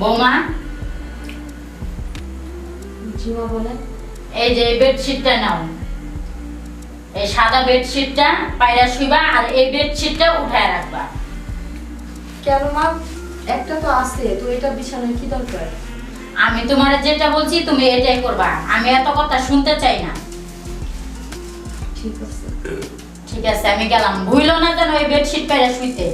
বৌমা? জিমা বলেন এই যে বেডশিটটা নাও। এই সাদা বেডশিটটা পায়রা শুইবা আর এই বেডশিটটা উঠায় রাখবা। কেন মা? একটা তো আছে তো এটা বিছানায় কি দরকার? আমি তোমার যেটা বলছি তুমি এটাই করবা। আমি এত কথা শুনতে চাই না। ঠিক আছে। ঠিক আছে আমি গেলাম। ভুইলো না যেন ওই বেডশিট পায়রা শুইতে।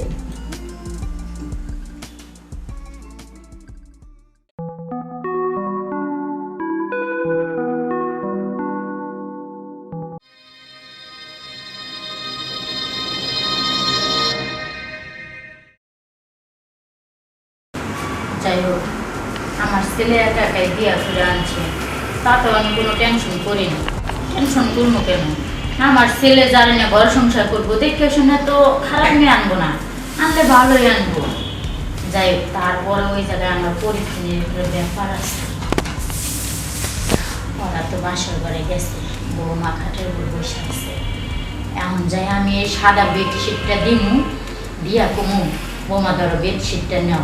আমার ছেলে একা একাই করে আনছে। আমি কোনো টেনশন টেনশন করব কেন? আমার ছেলে জানে না ঘর সংসার করব, দেখে শুনে তো খারাপ মেয়ে আনব না। আনলে ভালোই আনব। যাই হোক তারপরে ওই জায়গায় পরীক্ষা নিয়ে ব্যাপার আছে। ওরা তো বাসর ঘরে গেছে, বৌমা খাটের উপর বসে আছে। এখন যাই আমি এই সাদা বেডশিটটা দিমু, দিয়া কমু। বৌমা ধরো বেডশিটটা নাও।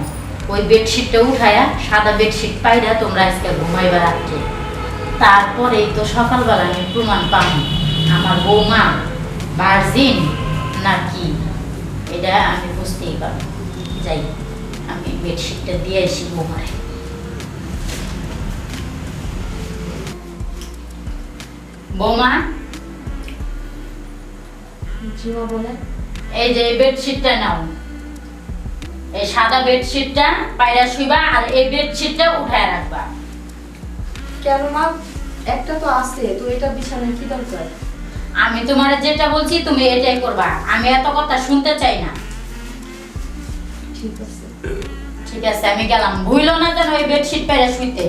ওই বেডশিটটা উঠায়া সাদা বেডশিট পাইরা তোমরা আজকে ঘুমাইবা রাত্রে। তারপরেই তো সকালবেলা আমি প্রমাণ পাবো। আমার বৌমা ভার্জিন নাকি? এটা আমি বুঝতেই পারব। যাই আমি বেডশিটটা দিয়ে আসি বৌমারে। বৌমা? এই যে বেডশিটটা নাও। এই সাদা বেডশিটটা পায়রা শুইবা আর এই বেডশিটটা উঠায় রাখবা। কেন মা? একটা তো আছে তো এটা বিছানায় কি দরকার? আমি তোমার যেটা বলছি তুমি এটাই করবা। আমি এত কথা শুনতে চাই না। ঠিক আছে। ঠিক আছে আমি গেলাম। ভুইলো না যেন ওই বেডশিট পায়রা শুইতে।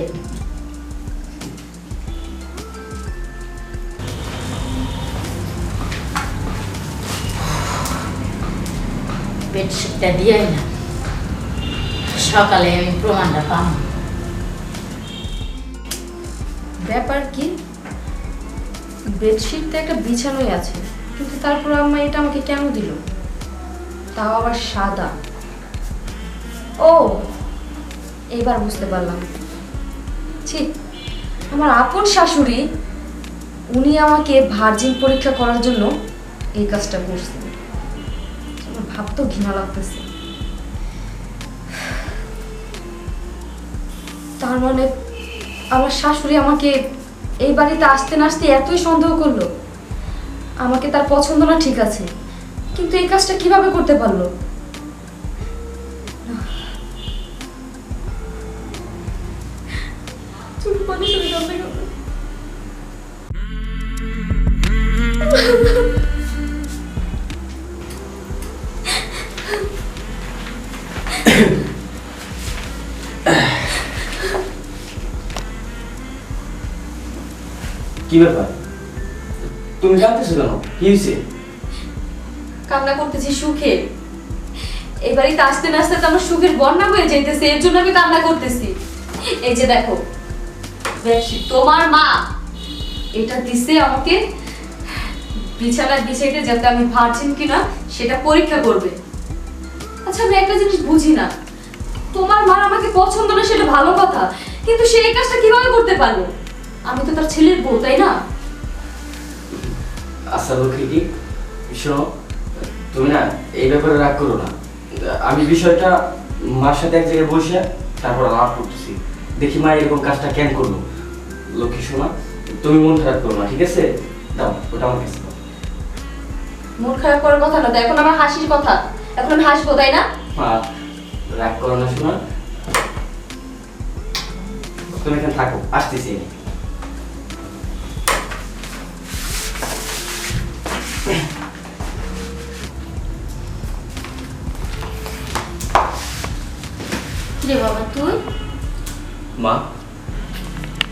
বেডশিটটা দিয়ে না। সকালে আমি প্রমাণটা পাবো ব্যাপার কি? বেডশিট একটা বিছানোই আছে, কিন্তু তারপর আম্মা এটা আমাকে কেন দিল? তাও আবার সাদা। ও, এবার বুঝতে পারলাম। ঠিক আমার আপন শাশুড়ি, উনি আমাকে ভার্জিন পরীক্ষা করার জন্য এই কাজটা করছেন। আমার ভাবতেও ঘৃণা লাগতেছে। তার মানে আমার শাশুড়ি আমাকে এই বাড়িতে আসতে না আসতে এতই সন্দেহ করল। আমাকে তার পছন্দ না ঠিক আছে। কিন্তু এই কাজটা কীভাবে করতে পারল? চুল পানি কি ব্যাপার? তুমি কাঁদতেছো কেন? কি হয়েছে কান্না করতেছি সুখে। বাড়িতে আসতে না আসতে তো আমার সুখের বন্যা হয়ে যাইতেছে এর জন্য আমি কান্না করতেছি। এই যে দেখো তোমার মা এটা দিছে আমাকে বিছানায় বিছাইতে যাতে আমি ভার্জিন কিনা সেটা পরীক্ষা করবে। আচ্ছা আমি একটা জিনিস বুঝি না। তোমার মা আমাকে পছন্দ না সেটা ভালো কথা। কিন্তু সে এই কাজটা কীভাবে করতে পারল? আমি তো তার ছেলের বউ তাই না? আচ্ছা লক্ষ্মী কি? শোনো তুমি না এই ব্যাপারে রাগ করো না। আমি বিষয়টা মার সাথে এক জায়গায় বসে তারপর আলাপ করতেছি। দেখি মা এরকম কাজটা কেন করল? লক্ষ্মী শোনা তুমি মন খারাপ করো না ঠিক আছে? দাও ওটা আমার কাছে মন খারাপ করার কথা না তো এখন আমার হাসির কথা। এখন আমি হাসবো তাই না? রাগ করো না শোনা। তুমি এখানে থাকো আসতেছি আমি। তুই মা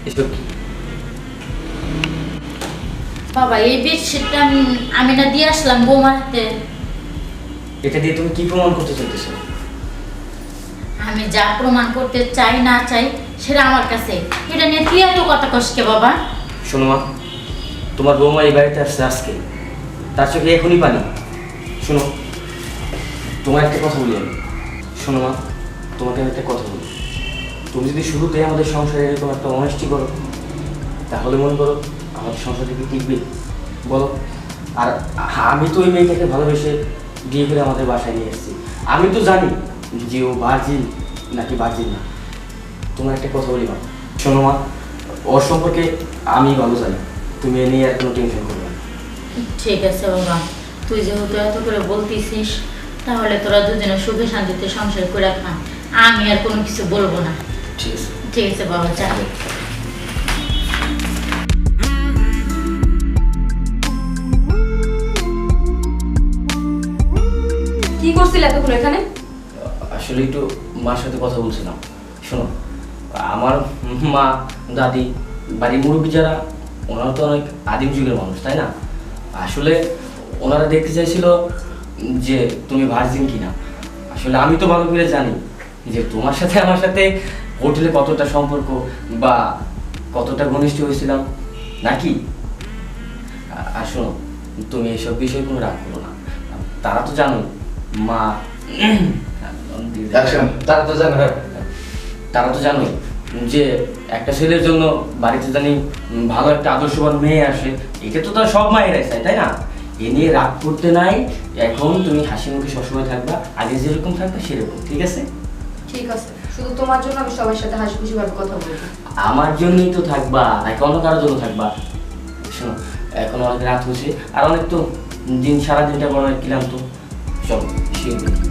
এসব কি? বাবা এই বেডশিটটা আমি- আমি না দিয়ে আসলাম বৌমার হাতে। এটা দিয়ে তুমি কি প্রমাণ করতে চাইতেছো? আমি যা প্রমাণ করতে চাই না চাই সেটা আমার কাছে। এটা নিয়ে তুই এত কথা কষ্টকে বাবা? শোনো মা তোমার বৌমা এই বাড়িতে আসছে আজকে। তার চোখে এখনই পানি। শোনো তোমার একটা কথা বলি আমি। শোনো মা তোমাকে আমি একটা কথা বলি। তুমি যদি শুরুতেই আমাদের সংসারে এরকম একটা অনেস্টি করো, তাহলে মনে করো আমাদের সংসার থেকে টিকবে? বলো। আর আমি তো ওই মেয়েটাকে ভালোবেসে বিয়ে করে আমাদের বাসায় নিয়ে এসেছি। আমি তো জানি যে ও ভার্জিন নাকি ভার্জিন না। তোমার একটা কথা বলি মা। শোনো মা, ওর সম্পর্কে আমি ভালো জানি। তুমি এ নিয়ে আর কোনো টেনশন করবে না। ঠিক আছে বাবা। তুই যেহেতু এত করে বলতেছিস তাহলে তোরা দুজনে সুখে শান্তিতে সংসার করে খা আমি আর কোনো কিছু বলব না। ঠিক আছে। বাবা যাবে কি করছিল এতক্ষণ এখানে? আসলে একটু মার সাথে কথা বলছিলাম। শোনো আমার মা দাদি বাড়ির মুরব্বী যারা ওনারা তো অনেক আদিম যুগের মানুষ তাই না? আসলে ওনারা দেখতে চাইছিল যে তুমি ভার্জিন কিনা। আসলে আমি তো ভালো করে জানি। যে তোমার সাথে আমার সাথে হোটেলে কতটা সম্পর্ক বা কতটা ঘনিষ্ঠ হয়েছিলাম? নাকি? আর শোনো তুমি এসব বিষয়ে কোনো রাগ করো না। তারা তো জানো মা তারা তো জানে তারা তো জানো যে একটা ছেলের জন্য বাড়িতে জানি ভালো একটা আদর্শবান মেয়ে আসে এটা তো তার সব মায়েরাই চায় তাই না? এ নিয়ে রাগ করতে নাই এখন তুমি হাসি মুখে সবসময় থাকবা আগে যেরকম থাকবে সেরকম ঠিক আছে? ঠিক আছে, শুধু তোমার জন্য আমি সবার সাথে হাসি খুশি ভাবে কথা বলব আমার জন্যই তো থাকবা, নাকি অন্য কারোর জন্য থাকবা? শোনো, এখন অনেক রাত হয়েছে, আর অনেক তো দিন সারা দিনটা কিলাম তো। চলো, শুয়ে।